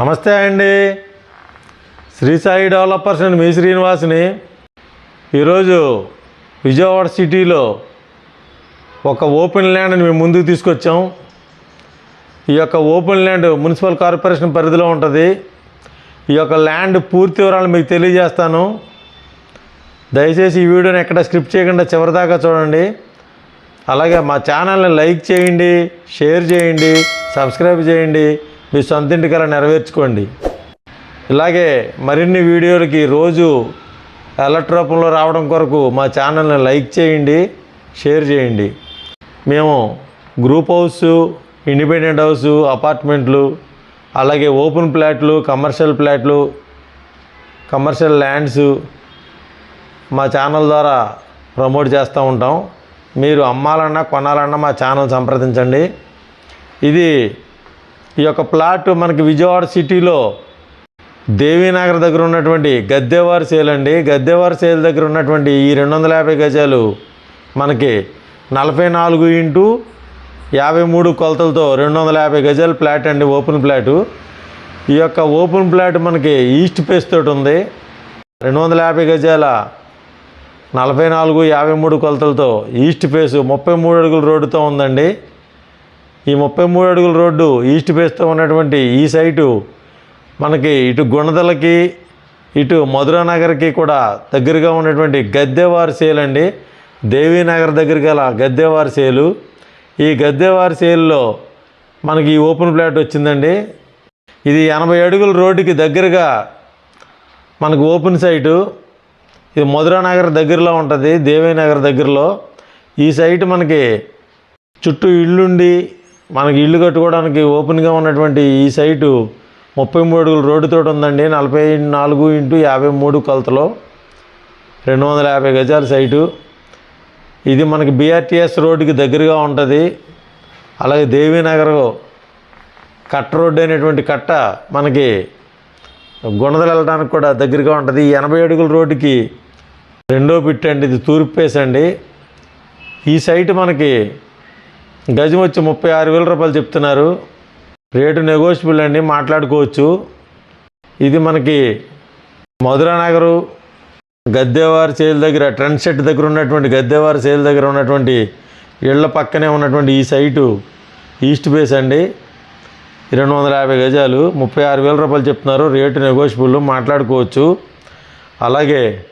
నమస్తే అండి. Shri Sai developers and మీ శ్రీనివాస్ని. ఈరోజు విజయవాడ సిటీలో ఒక ఓపెన్ ల్యాండ్ని మేము ముందుకు తీసుకొచ్చాం. ఈ యొక్క ఓపెన్ ల్యాండ్ మున్సిపల్ కార్పొరేషన్ పరిధిలో ఉంటుంది. ఈ యొక్క ల్యాండ్ పూర్తి వివరాలు మీకు తెలియజేస్తాను. దయచేసి ఈ వీడియోని ఎక్కడ స్క్రిప్ట్ చేయకుండా చివరిదాకా చూడండి. అలాగే మా ఛానల్ని లైక్ చేయండి షేర్ చేయండి సబ్స్క్రైబ్ చేయండి. మీ సొంతింటి ఇంటికలా నెరవేర్చుకోండి. ఇలాగే మరిన్ని వీడియోలకి రోజు అలర్ట్ రూపంలో రావడం కొరకు మా ఛానల్ని లైక్ చేయండి షేర్ చేయండి. మేము గ్రూప్ హౌస్ ఇండిపెండెంట్ హౌస్ అపార్ట్మెంట్లు అలాగే ఓపెన్ ప్లాట్లు కమర్షియల్ ప్లాట్లు కమర్షియల్ ల్యాండ్స్ మా ఛానల్ ద్వారా ప్రమోట్ చేస్తూ ఉంటాం. మీరు అమ్మాలన్నా కొనాలన్నా మా ఛానల్ సంప్రదించండి. ఇది ఈ యొక్క ప్లాట్ మనకి విజయవాడ సిటీలో దేవీనగర్ దగ్గర ఉన్నటువంటి గద్దెవారి సేల్ అండి. గద్దెవారి సేల్ దగ్గర ఉన్నటువంటి ఈ రెండు వందల యాభై గజాలు మనకి నలభై నాలుగు ఇంటూ యాభై మూడు కొలతలతో రెండు వందల యాభై గజాల ప్లాట్ అండి ఓపెన్ ప్లాటు. ఈ యొక్క ఓపెన్ ప్లాట్ మనకి ఈస్ట్ ఫేస్ తోటి ఉంది. రెండు వందల యాభై గజాల నలభై నాలుగు యాభై మూడు కొలతలతో ఈస్ట్ ఫేస్ ముప్పై మూడు అడుగుల రోడ్డుతో ఉందండి. ఈ ముప్పై మూడు అడుగుల రోడ్డు ఈస్ట్ ఫేస్తో ఉన్నటువంటి ఈ సైటు మనకి ఇటు గుణదలకి ఇటు మధురానగర్కి కూడా దగ్గరగా ఉన్నటువంటి గద్దెవారి సేల్ అండి. దేవీనగర్ దగ్గర గల గద్దెవారి సేలు. ఈ గద్దెవారి సేల్లో మనకి ఈ ఓపెన్ ప్లాట్ వచ్చిందండి. ఇది ఎనభై అడుగుల రోడ్డుకి దగ్గరగా మనకు ఓపెన్ సైటు. ఇది మధురానగర్ దగ్గరలో ఉంటుంది దేవీనగర్ దగ్గరలో. ఈ సైట్ మనకి చుట్టూ ఇల్లుండి మనకి ఇల్లు కట్టుకోవడానికి ఓపెన్గా ఉన్నటువంటి ఈ సైటు ముప్పై మూడు అడుగుల రోడ్డుతో ఉందండి. నలభై నాలుగు ఇంటూ యాభై మూడు కొలతలో రెండు వందల యాభై గజాల సైటు ఇది మనకి బీఆర్టీఎస్ రోడ్డుకి దగ్గరగా ఉంటుంది. అలాగే దేవీనగర్ కట్ట రోడ్డు అనేటువంటి కట్ట మనకి గుణదలు వెళ్ళడానికి కూడా దగ్గరగా ఉంటుంది. ఎనభై అడుగుల రోడ్డుకి రెండో పిట్టండి. అండి ఇది తూర్పు ఫేస్ అండి. ఈ సైట్ మనకి గజం వచ్చి ముప్పై ఆరు వేల రూపాయలు చెప్తున్నారు. రేటు నెగోషియబుల్ అండి మాట్లాడుకోవచ్చు. ఇది మనకి మధురానగరు గద్దెవారి సేల్ దగ్గర ట్రెండ్ సెట్ దగ్గర ఉన్నటువంటి గద్దెవారి సేల్ దగ్గర ఉన్నటువంటి ఇళ్ళ పక్కనే ఉన్నటువంటి ఈ సైటు ఈస్ట్ బేస్ అండి. రెండు వందల యాభై గజాలు ముప్పై ఆరు వేల రూపాయలు చెప్తున్నారు. రేటు నెగోషియబుల్ మాట్లాడుకోవచ్చు. అలాగే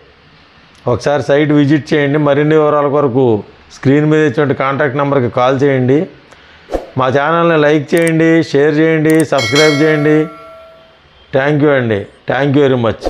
ఒకసారి సైట్ విజిట్ చేయండి. మరిన్ని వివరాల కొరకు స్క్రీన్ మీద ఇచ్చినటువంటి కాంటాక్ట్ నెంబర్కి కాల్ చేయండి. మా ఛానల్ని లైక్ చేయండి షేర్ చేయండి సబ్స్క్రైబ్ చేయండి. థ్యాంక్ యూ అండి. Thank you very much.